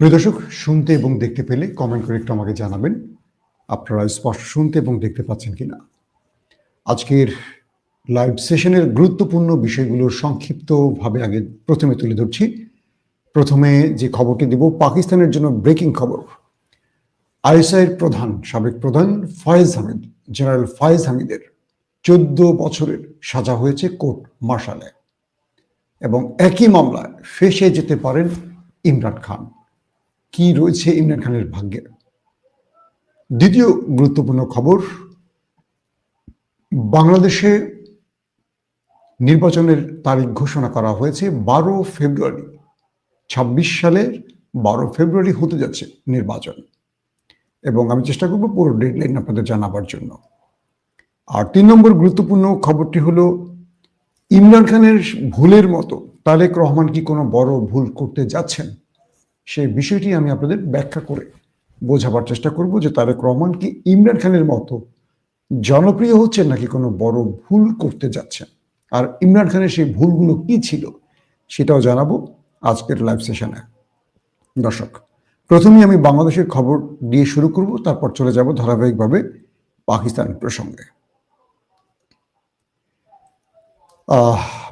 প্রিয় দর্শক, শুনতে এবং দেখতে পেলে কমেন্ট করে একটু আমাকে জানাবেন। আপনারা স্পষ্ট শুনতে এবং দেখতে পাচ্ছেন কিনা? আজকের লাইভ সেশনের গুরুত্বপূর্ণ বিষয়গুলোর সংক্ষিপ্তভাবে আগে প্রথমে তুলে ধরছি। প্রথমে যে খবরটি দেব, পাকিস্তানের জন্য ব্রেকিং খবর। আইএসআইয়ের প্রধান, সাবেক প্রধান ফয়েজ হামিদ জেনারেল ফয়েজ হামিদের চোদ্দ বছরের সাজা হয়েছে কোর্ট মার্শালে। এবং একই মামলায় ফেসে যেতে পারেন ইমরান খান। কি রয়েছে ইমরান খানের ভাগ্যে? দ্বিতীয় গুরুত্বপূর্ণ খবর, বাংলাদেশে নির্বাচনের তারিখ ঘোষণা করা হয়েছে, বারো ফেব্রুয়ারি, ছাব্বিশ সালের বারো ফেব্রুয়ারি হতে যাচ্ছে নির্বাচন। এবং আমি চেষ্টা করব পুরো ডেডলাইন আপনাদের জানাবার জন্য। আর তিন নম্বর গুরুত্বপূর্ণ খবরটি হলো, ইমরান খানের ভুলের মতো তারেক রহমান কি কোনো বড় ভুল করতে যাচ্ছেন? সেই বিষয়টি আমি আপনাদের ব্যাখ্যা করে বোঝাবার চেষ্টা করব যে তারেক রহমান কি ইমরান খানের মতো জনপ্রিয় হচ্ছেন নাকি কোনো বড় ভুল করতে যাচ্ছেন? আর ইমরান খানের সেই ভুলগুলো কি ছিল সেটাও জানাব আজকের লাইভ সেশনে। দর্শক, প্রথমেই আমি বাংলাদেশের খবর দিয়ে শুরু করব, তারপর চলে যাব ধারাবাহিকভাবে পাকিস্তান প্রসঙ্গে।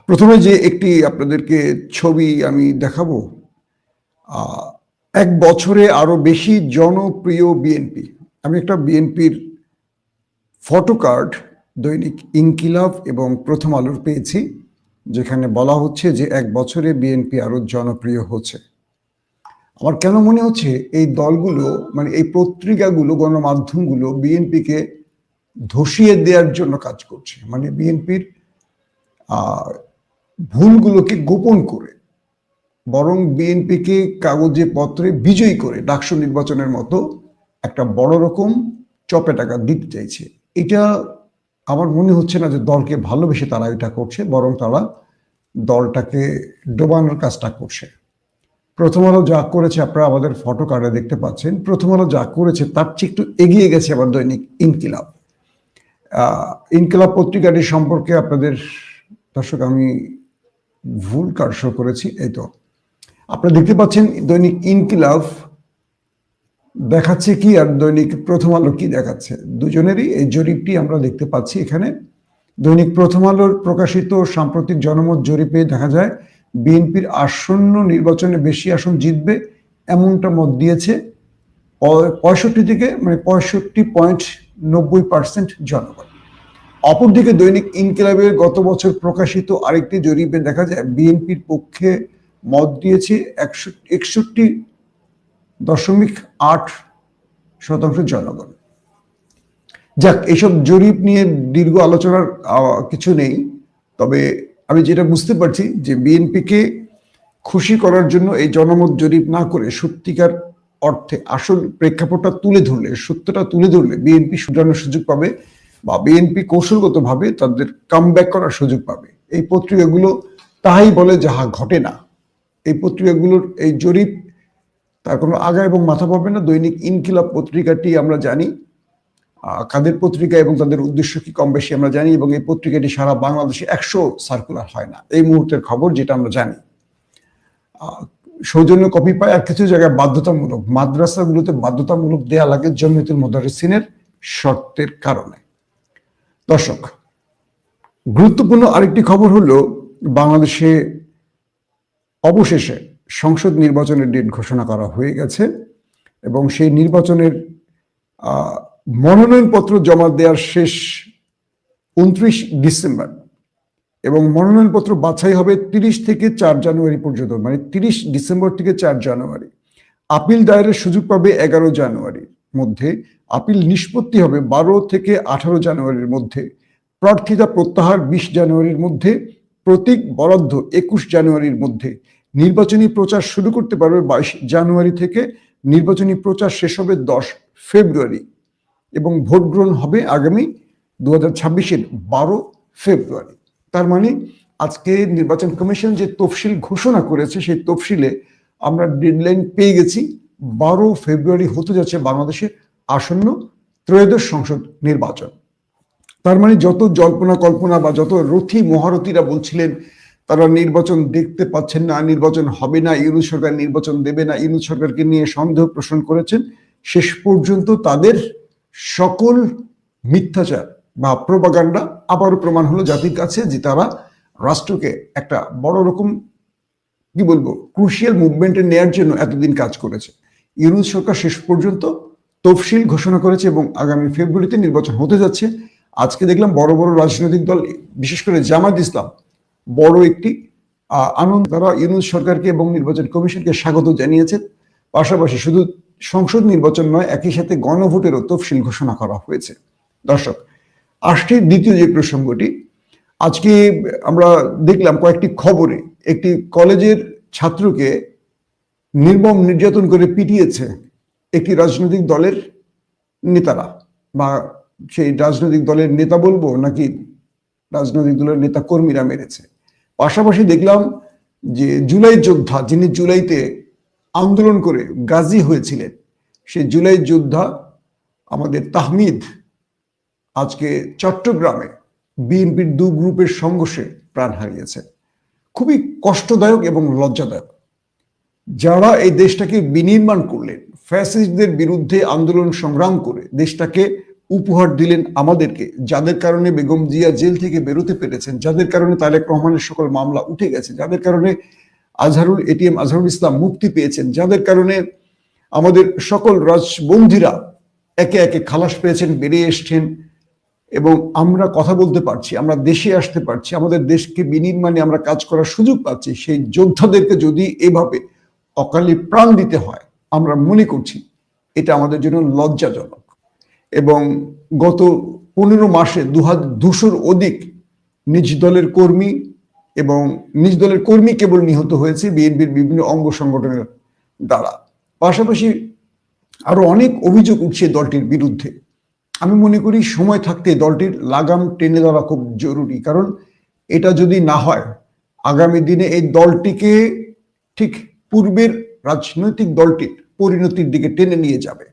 প্রথমে যে একটি আপনাদেরকে ছবি আমি দেখাবো এক বছরে আরও বেশি জনপ্রিয় বিএনপি আমি একটা বিএনপির ফটো কার্ড দৈনিক ইনকিলাব এবং প্রথম আলোর পেয়েছি, যেখানে বলা হচ্ছে যে এক বছরে বিএনপি আরও জনপ্রিয় হচ্ছে। আমার কেন মনে হচ্ছে এই দলগুলো মানে এই পত্রিকাগুলো, গণমাধ্যমগুলো বিএনপিকে ধসিয়ে দেওয়ার জন্য কাজ করছে। মানে বিএনপির ভুলগুলোকে গোপন করে। বরং বিএনপিকে কাগজে পত্রে বিজয়ী করে ডাকসু নির্বাচনের মতো একটা বড় রকম চপে টাকা দিতে চাইছে। এটা আমার মনে হচ্ছে না যে দলকে ভালোবেসে তারা এটা করছে, বরং তারা দলটাকে ডোবানোর কাজটা করছে। প্রথম আলো যা করেছে আপনারা আমাদের ফটো কার্ডে দেখতে পাচ্ছেন। প্রথম আলো যা করেছে তার চেয়ে একটু এগিয়ে গেছে আবার দৈনিক ইনকিলাব। ইনকিলাব পত্রিকাটি সম্পর্কে আপনাদের, দর্শক, আমি ভুল কার শো করেছি, এই তো। আপনারা দেখতে পাচ্ছেন দৈনিক ইনকিলাব দেখাচ্ছে কি আর দৈনিক প্রথম আলো কি দেখাচ্ছে? দুজনেরই এই জরিপটি আমরা দেখতে পাচ্ছি এখানে। দৈনিক প্রথম আলোর প্রকাশিত সাম্প্রতিক জনমত জরিপে দেখা যায়, বিএনপির আসন্ন নির্বাচনে বেশি আসন জিতবে এমনটা মত দিয়েছে। পঁয়ষট্টি থেকে মানে পঁয়ষট্টি পয়েন্ট নব্বই পার্সেন্ট জনগণ অপরদিকে দৈনিক ইনকিলাবের গত বছর প্রকাশিত আরেকটি জরিপে দেখা যায়, বিএনপির পক্ষে মত দিয়েছে একশো, একষট্টি দশমিক আট শতাংশ জনগণ। যাক এইসব জরিপ নিয়ে দীর্ঘ আলোচনার কিছু নেই, তবে আমি যেটা বুঝতে পারছি যে বিএনপিকে খুশি করার জন্য এই জনমত জরিপ না করে সত্যিকার অর্থে আসল প্রেক্ষাপটটা তুলে ধরলে, সত্যটা তুলে ধরলে বিএনপি শুধরানোর সুযোগ পাবে বা বিএনপি কৌশলগতভাবে তাদের কামব্যাক করার সুযোগ পাবে। এই পত্রিকাগুলো তাহাই বলে যাহা ঘটে না। এই পত্রিকাগুলোর এই জরিপ তার কোনো আগা এবং মাথা পাবে না। দৈনিক ইনকিলাব পত্রিকাটি আমরা জানি। কাদের পত্রিকা এবং তাদের উদ্দেশ্য কি কম বেশি আমরা জানি এবং এই পত্রিকাটি সারা বাংলাদেশে একশো সার্কুলার হয় না। এই মুহূর্তের খবর যেটা আমরা জানি। সৌজন্য কপি পায় আর কিছু জায়গায় বাধ্যতামূলক। মাদ্রাসাগুলোতে বাধ্যতামূলক দেয়া লাগে জমিয়তুল মোদারিসিনের শর্তের কারণে। দর্শক, গুরুত্বপূর্ণ আরেকটি খবর হলো, বাংলাদেশে অবশেষে সংসদ নির্বাচনের ডেট ঘোষণা করা হয়ে গেছে এবং সেই নির্বাচনের মনোনয়নপত্র জমা দেওয়ার শেষ উনত্রিশ ডিসেম্বর এবং মনোনয়নপত্র বাছাই হবে তিরিশ থেকে চার জানুয়ারি পর্যন্ত মানে তিরিশ ডিসেম্বর থেকে চার জানুয়ারি। আপিল দায়েরের সুযোগ পাবে এগারো জানুয়ারির মধ্যে। আপিল নিষ্পত্তি হবে বারো থেকে আঠারো জানুয়ারির মধ্যে। প্রার্থিতা প্রত্যাহার বিশ জানুয়ারির মধ্যে। প্রতীক বরাদ্দ একুশ জানুয়ারির মধ্যে। নির্বাচনী প্রচার শুরু করতে পারবে বাইশ জানুয়ারি থেকে। নির্বাচনী প্রচার শেষ হবে দশ ফেব্রুয়ারি এবং ভোট গ্রহণ হবে আগামী দু হাজার ছাব্বিশের বারো ফেব্রুয়ারি। তার মানে আজকে নির্বাচন কমিশন যে তফসিল ঘোষণা করেছে, সেই তফসিলে আমরা ডেডলাইন পেয়ে গেছি। বারো ফেব্রুয়ারি হতে যাচ্ছে বাংলাদেশের আসন্ন ত্রয়োদশ সংসদ নির্বাচন। তার মানে যত জল্পনা কল্পনা বা যত রথী মহারথীরা বলছিলেন, তারা নির্বাচন দেখতে পাচ্ছেন না, নির্বাচন হবে না, ইউনুস সরকার নির্বাচন দেবে না, ইউনুস সরকারকে নিয়ে সন্দেহ পোষণ করেছেন। শেষ পর্যন্ত তাদের সকল মিথ্যাচার বা প্রবাগান্ডা আবারও প্রমাণ হলো জাতির কাছে যে তারা রাষ্ট্রকে একটা বড় রকম, কি বলব ক্রুশিয়াল মুভমেন্টে নেয়ার জন্য এতদিন কাজ করেছে। ইউনুস সরকার শেষ পর্যন্ত তফসিল ঘোষণা করেছে এবং আগামী ফেব্রুয়ারিতে নির্বাচন হতে যাচ্ছে। আজকে দেখলাম বড় বড় রাজনৈতিক দল, বিশেষ করে জামাত ইসলাম, বড় একটি আনন্দ তারা ইউনুস সরকারকে এবং নির্বাচন কমিশনকে স্বাগত জানিয়েছে। পাশাপাশি শুধু সংসদ নির্বাচন নয়, একই সাথে গণভোটেরও তফসিল ঘোষণা করা হয়েছে। দর্শক, আসছে দ্বিতীয় যে প্রসঙ্গটি, আজকে আমরা দেখলাম কয়েকটি খবরে, একটি কলেজের ছাত্রকে নির্মম নির্যাতন করে পিটিয়েছে একটি রাজনৈতিক দলের নেতারা বা সেই রাজনৈতিক দলের নেতা বলব নাকি রাজনৈতিক দলের নেতা কর্মীরা মেরেছে? পাশাপাশি দেখলাম যে জুলাই যোদ্ধা যিনি জুলাইতে আন্দোলন করে গাজী হয়েছিলেন, সেই জুলাই যোদ্ধা আমাদের তাহমিদ, আজকে চট্টগ্রামে বিএনপির দু গ্রুপের সংঘর্ষে প্রাণ হারিয়েছে। খুবই কষ্টদায়ক এবং লজ্জাদায়ক। যারা এই দেশটাকে বিনির্মাণ করলেন, ফ্যাসিস্টদের বিরুদ্ধে আন্দোলন সংগ্রাম করে দেশটাকে উপহার দিলেন আমাদেরকে। যাদের কারণে বেগম জিয়া জেল থেকে বেরোতে পেরেছেন, যাদের কারণে তারেক রহমানের সকল মামলা উঠে গেছে, যাদের কারণে আজহারুল এটিএম আজহারুল ইসলাম মুক্তি পেয়েছেন, যাদের কারণে আমাদের সকল রাজবন্ধীরা একে একে খালাস পেয়েছেন, বেরিয়ে এসছেন এবং আমরা কথা বলতে পারছি, আমরা দেশে আসতে পারছি, আমাদের দেশকে বিনির্মাণে আমরা কাজ করার সুযোগ পাচ্ছি, সেই যোদ্ধাদেরকে যদি এভাবে অকালে প্রাণ দিতে হয়, আমরা মনে করছি এটা আমাদের জন্য লজ্জাজনক। এবং গত পনেরো মাসে দু দুশোর অধিক নিজ দলের কর্মী এবং নিজ দলের কর্মী কেবল নিহত হয়েছে বিএনপির বিভিন্ন অঙ্গ সংগঠনের দ্বারা। পাশাপাশি আরও অনেক অভিযোগ উঠছে দলটির বিরুদ্ধে। আমি মনে করি সময় থাকতে দলটির লাগাম টেনে ধরা খুব জরুরি, কারণ এটা যদি না হয়, আগামী দিনে এই দলটিকে ঠিক পূর্বের রাজনৈতিক দলটির পরিণতির দিকে টেনে নিয়ে যাবে।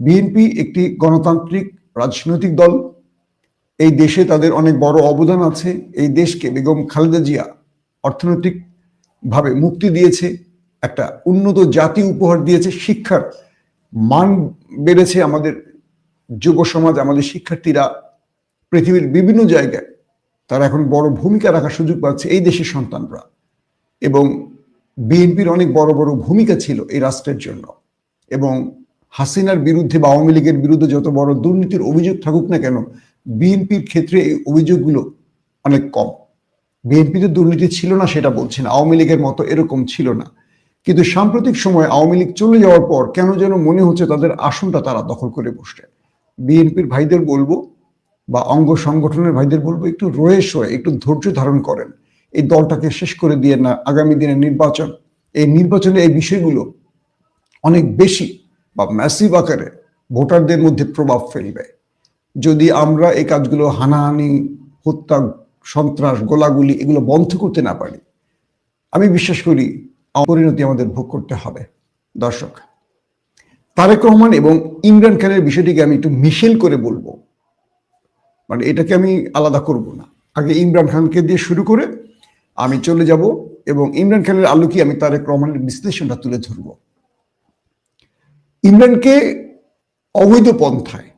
বিএনপি একটি গণতান্ত্রিক রাজনৈতিক দল। এই দেশে তাদের অনেক বড় অবদান আছে। এই দেশকে বেগম খালেদা জিয়া অর্থনৈতিক ভাবে মুক্তি দিয়েছে, একটা উন্নত জাতি উপহার দিয়েছে, শিক্ষার মান বেড়েছে আমাদের যুব সমাজ, আমাদের শিক্ষার্থীরা পৃথিবীর বিভিন্ন জায়গায় তারা এখন বড় ভূমিকা রাখার সুযোগ পাচ্ছে এই দেশের সন্তানরা। এবং বিএনপির অনেক বড় বড় ভূমিকা ছিল এই রাষ্ট্রের জন্য। এবং হাসিনার বিরুদ্ধে বা আওয়ামী লীগের বিরুদ্ধে যত বড় দুর্নীতির অভিযোগ থাকুক না কেন, বিএনপির ক্ষেত্রে এই অভিযোগগুলো অনেক কম। বিএনপিতে দুর্নীতি ছিল না, সেটা বলছেন আওয়ামী লীগের মতো এরকম ছিল না। কিন্তু সাম্প্রতিক সময় আওয়ামী লীগ চলে যাওয়ার পর কেন যেন মনে হচ্ছে তাদের আসনটা তারা দখল করে বসছে। বিএনপির ভাইদের বলব বা অঙ্গ সংগঠনের ভাইদের বলব, একটু রয়ে সয়ে একটু ধৈর্য ধারণ করেন। এই দলটাকে শেষ করে দিয়ে না, আগামী দিনের নির্বাচন। এই নির্বাচনে এই বিষয়গুলো অনেক বেশি বা ম্যাসিভ আকারে ভোটারদের মধ্যে প্রভাব ফেলবে। যদি আমরা এই কাজগুলো হানাহানি, হত্যা, সন্ত্রাস, গোলাগুলি এগুলো বন্ধ করতে না পারি, আমি বিশ্বাস করি পরিণতি আমাদের ভোগ করতে হবে। দর্শক, তারেক রহমান এবং ইমরান খানের বিষয়টিকে আমি একটু মিশেল করে বলব। মানে এটাকে আমি আলাদা করব না। আগে ইমরান খানকে দিয়ে শুরু করে আমি চলে যাব এবং ইমরান খানের আলোকে আমি তারেক রহমানের বিশ্লেষণটা তুলে ধরব। ইমরানকে অবৈধ পন্থায়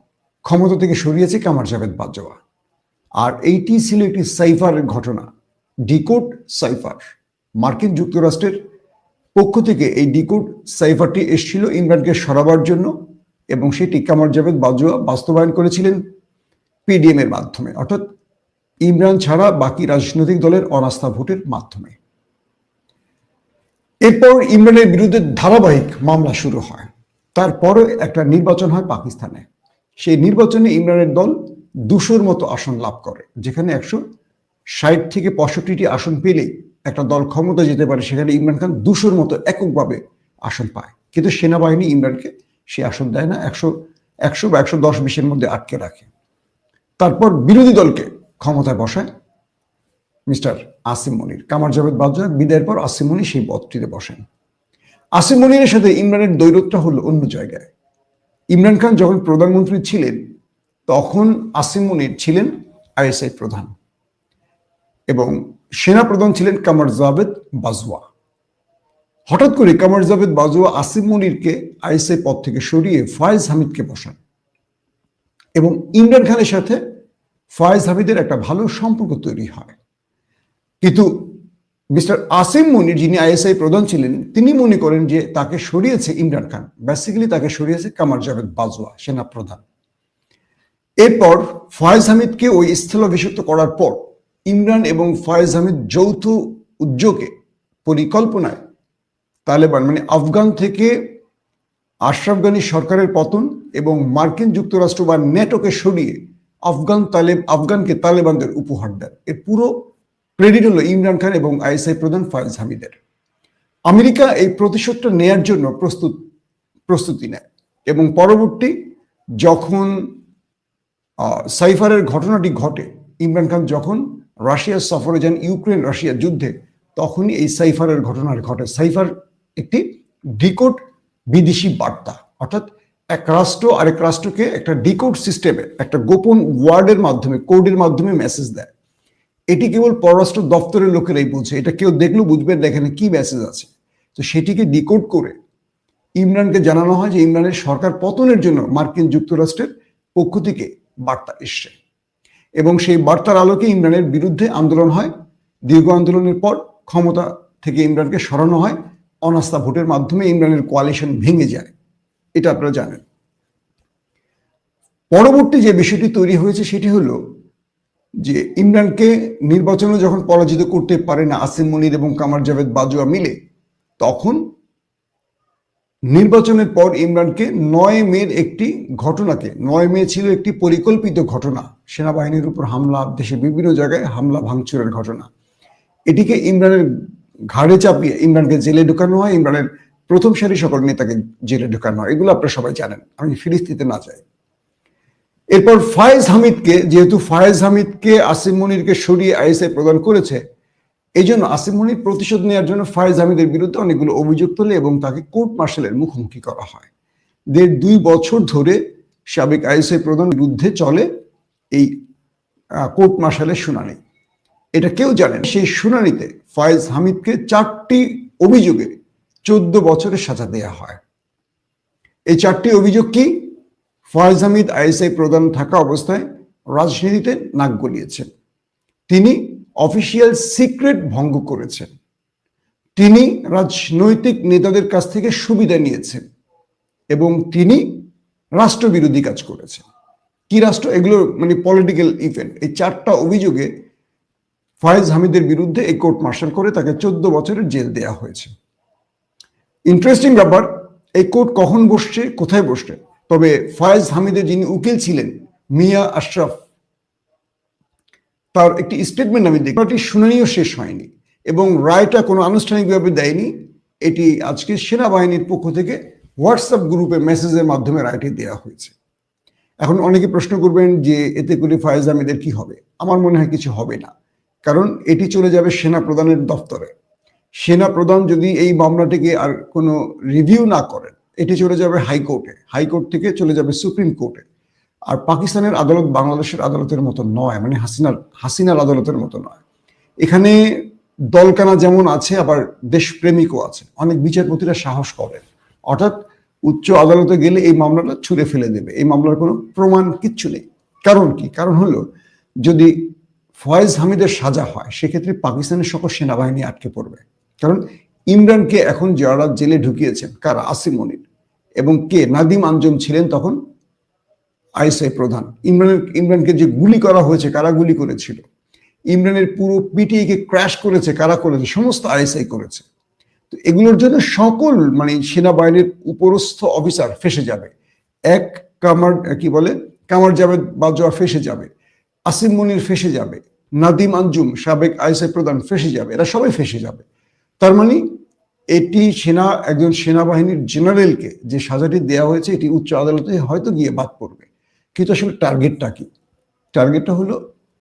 ক্ষমতা থেকে সরিয়েছে কামার জাভেদ বাজওয়া আর এইটি ছিল একটি সাইফারের ঘটনা, ডিকোড সাইফার। মার্কিন যুক্তরাষ্ট্রের পক্ষ থেকে এই ডিকোড সাইফারটি এসেছিল ইমরানকে সরাবার জন্য এবং সেটি কামার জাভেদ বাজওয়া বাস্তবায়ন করেছিলেন পিডিএম এর মাধ্যমে। অর্থাৎ ইমরান ছাড়া বাকি রাজনৈতিক দলের অনাস্থা ভোটের মাধ্যমে। এরপর ইমরানের বিরুদ্ধে ধারাবাহিক মামলা শুরু হয়। তারপরে একটা নির্বাচন হয় পাকিস্তানে। সেই নির্বাচনে ইমরানের দল দুশোর মতো আসন লাভ করে, যেখানে একশো ষাট থেকে পঁয়ষট্টিটি আসন পেলেই একটা দল ক্ষমতা যেতে পারে, সেখানে ইমরান খান দুশোর মতো এককভাবে আসন পায়। কিন্তু সেনাবাহিনী ইমরানকে সে আসন দেয় না, একশো একশো বা একশো দশ বিশের মধ্যে আটকে রাখে। তারপর বিরোধী দলকে ক্ষমতায় বসায় মিস্টার আসিম মনির। কামার জাভেদ বাজ্জা বিদায়ের পর আসিম মনির সেই পদটিতে বসেন। আসিম মনিরের সাথে ইমরানের দৈরতটা হলো অন্য জায়গায়। ইমরান খান যখন প্রধানমন্ত্রী ছিলেন, তখন আসিম মনির ছিলেন আইএসআই প্রধান এবং সেনা প্রধান ছিলেন কামার জাভেদ বাজওয়া। হঠাৎ করে কামার জাভেদ বাজওয়া আসিম মনিরকে আইএসআই পদ থেকে সরিয়ে ফয়েজ হামিদকে বসান এবং ইমরান খানের সাথে ফয়েজ হামিদের একটা ভালো সম্পর্ক তৈরি হয়। কিন্তু মিস্টার আসিম মনির যিনি আইএসআই প্রধান ছিলেন, তিনি মনে করেন যে তাকে সরিয়েছে ইমরান খান। বেসিক্যালি তাকে সরিয়েছে কামার জাভেদ বাজওয়া সেনা প্রধান এরপর ফয়েজ হামিদকে ওই স্থলাভিষিক্ত করার পর ইমরান এবং ফয়েজ হামিদ যৌথ উদ্যোগে পরিকল্পনায় তালেবান মানে আফগান থেকে আশরাফ গানী সরকারের পতন এবং মার্কিন যুক্তরাষ্ট্র বা নেটোকে সরিয়ে আফগান তালেব, আফগানকে তালেবানদের উপহার দেন। এর পুরো ক্রেডিট হলো ইমরান খান এবং আইএসআই প্রধান ফয়েজ হামিদের। আমেরিকা এই প্রতিশোধটা নেয়ার জন্য প্রস্তুত, প্রস্তুতি নেয় এবং পরবর্তী যখন সাইফারের ঘটনাটি ঘটে, ইমরান খান যখন রাশিয়ার সফরে যান ইউক্রেন রাশিয়া যুদ্ধে, তখনই এই সাইফারের ঘটনার ঘটে। সাইফার একটি ডিকোড বিদেশি বার্তা, অর্থাৎ এক রাষ্ট্র আরেক রাষ্ট্রকে একটা ডিকোড সিস্টেমে, একটা গোপন ওয়ার্ডের মাধ্যমে, কোডের মাধ্যমে মেসেজ দেয়। এটি কেবল পররাষ্ট্র দপ্তরের লোকেরাই বুঝে। এটা কেউ দেখলেও বুঝবেন না এখানে কি মেসেজ আছে। তো সেটিকে ডিকোড করে ইমরানকে জানানো হয় যে ইমরানের সরকার পতনের জন্য মার্কিন যুক্তরাষ্ট্রের পক্ষ থেকে বার্তা এসছে। এবং সেই বার্তার আলোকে ইমরানের বিরুদ্ধে আন্দোলন হয়। দীর্ঘ আন্দোলনের পর ক্ষমতা থেকে ইমরানকে সরানো হয়। অনাস্থা ভোটের মাধ্যমে ইমরানের কোয়ালিশন ভেঙে যায়। এটা আপনারা জানেন। পরবর্তী যে বিষয়টি তৈরি হয়েছে সেটি হলো যে ইমরানকে নির্বাচনে যখন পরাজিত করতে পারে না, আসিম মনির এবং কামার জাভেদ বাজুয়া মিলে, তখন নির্বাচনের পর ইমরানকে নয় মের একটি ঘটনাকে, নয় মে ছিল একটি পরিকল্পিত ঘটনা, সেনাবাহিনীর উপর হামলা দেশে বিভিন্ন জায়গায় হামলা ভাঙচুরের ঘটনা। এটিকে ইমরানের ঘাড়ে চাপিয়ে ইমরানকে জেলে ঢুকানো হয়, ইমরানের প্রথম সারি সকল নেতাকে জেলে ঢুকানো হয়, এগুলো আপনারা সবাই জানেন। আমি ফিরিস্তিতে না যাই। এরপর ফায়েজ হামিদকে, যেহেতু ফায়েজ হামিদকে আসিম মনিরকে সরিয়ে আইএসআই প্রদান করেছে এই জন্য আসিম মনির প্রতিশোধ নেওয়ার জন্য ফায়েজ হামিদের বিরুদ্ধে অনেকগুলো অভিযোগ তোলে এবং তাকে কোর্ট মার্শালের মুখোমুখি করা হয়। দেড় দুই বছর ধরে সাবেক আইএসআই প্রধান বিরুদ্ধে চলে এই কোর্ট মার্শালের শুনানি। এটা কেউ জানেন সেই শুনানিতে ফয়েজ হামিদকে চারটি অভিযোগে চোদ্দ বছরের সাজা দেয়া হয়। এই চারটি অভিযোগ কি? ফয়েজ হামিদ আইএসআই প্রধান থাকা অবস্থায় রাজনীতিতে নাক গলিয়েছেন। তিনি অফিসিয়াল সিক্রেট ভঙ্গ করেছেন। তিনি রাজনৈতিক নেতাদের কাছ থেকে সুবিধা নিয়েছেন এবং তিনি রাষ্ট্রবিরোধী কাজ করেছেন। কি রাষ্ট্র? এগুলো মানে পলিটিক্যাল ইভেন্ট এই চারটা অভিযোগে ফয়েজ হামিদের বিরুদ্ধে এই কোর্ট মার্শাল করে তাকে চোদ্দ বছরের জেল দেয়া হয়েছে। ইন্টারেস্টিং ব্যাপার, এই কোর্ট কখন বসছে, কোথায় বসছে? তবে ফয়েজ হামিদের যিনি উকিল ছিলেন, মিয়া আশরাফ, তার একটি স্টেটমেন্ট আমি দেখি শুনানিও শেষ হয়নি এবং রায়টা কোনো আনুষ্ঠানিকভাবে দেয়নি। এটি আজকে সেনাবাহিনীর পক্ষ থেকে হোয়াটসঅ্যাপ গ্রুপে মেসেজের মাধ্যমে রায়টি দেওয়া হয়েছে। এখন অনেকে প্রশ্ন করবেন যে এতে করে ফয়েজ আহমেদের কি হবে? আমার মনে হয় কিছু হবে না। কারণ এটি চলে যাবে সেনা প্রধানের দপ্তরে সেনা প্রধান যদি এই মামলাটিকে আর কোনো রিভিউ না করেন এটি চলে যাবে হাইকোর্টে হাইকোর্ট থেকে চলে যাবে সুপ্রিম কোর্টে। আর পাকিস্তানের আদালত বাংলাদেশের আদালতের মতো নয় মানে হাসিনার হাসিনার আদালতের মতো নয়। এখানে দলকানা যেমন আছে, আবার দেশপ্রেমিকও আছে। অনেক বিচারপতিরা সাহস করেন অর্থাৎ উচ্চ আদালতে গেলে এই মামলাটা ছুঁড়ে ফেলে দেবে। এই মামলার কোনো প্রমাণ কিচ্ছু নেই। কারণ কি? কারণ হলো, যদি ফয়েজ হামিদের সাজা হয়, সেক্ষেত্রে পাকিস্তানের সকল সেনাবাহিনী আটকে পড়বে। কারণ ইমরানকে এখন যারা জেলে ঢুকিয়েছেন কারা? আসিম মনির। এবং কে? নাদিম আঞ্জম ছিলেন তখন আইএসআই প্রধান। ইমরানের, ইমরানকে যে গুলি করা হয়েছে, কারা গুলি করেছিল? ইমরানের পুরো পিটিআইকে ক্র্যাশ করেছে, কারা করেছে? সমস্ত আইএসআই করেছে। তো এগুলোর জন্য সকল মানে সেনাবাহিনীর উপরস্থ অফিসার ফেসে যাবে। এক কামার, কি বলে? কামার জাভেদ বাজোয়া ফেসে যাবে। আসিম মনির ফেসে যাবে। নাদিম আঞ্জুম, সাবেক আইএসআই প্রধান, ফেসে যাবে। এরা সবাই ফেসে যাবে। তার মানে এটি সেনা, একজন সেনাবাহিনীর জেনারেলকে যে সাজাটি দেওয়া হয়েছে, এটি উচ্চ আদালতে হয়তো গিয়ে বাদ পড়বে। কিন্তু আসলে টার্গেটটা কি? টার্গেটটা হলো